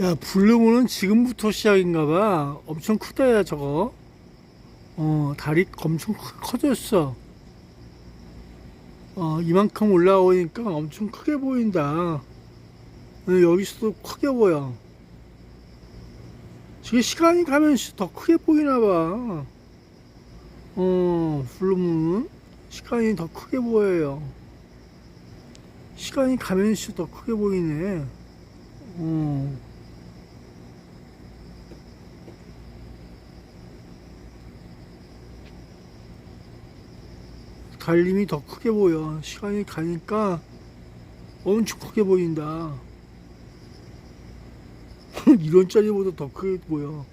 야, 블루문은 지금부터 시작인가 봐. 엄청 크다, 야, 저거. 어, 다리 엄청 크- 커졌어. 어, 이만큼 올라오니까 엄청 크게 보인다. 어, 여기서도 크게 보여. 저게 시간이 가면서 더 크게 보이나 봐. 어, 블루문은 시간이 더 크게 보여요. 시간이 가면서 더 크게 보이네. 달림이 더 크게 보여. 시간이 가니까 엄청 크게 보인다. 이런 짜리보다 더 크게 보여.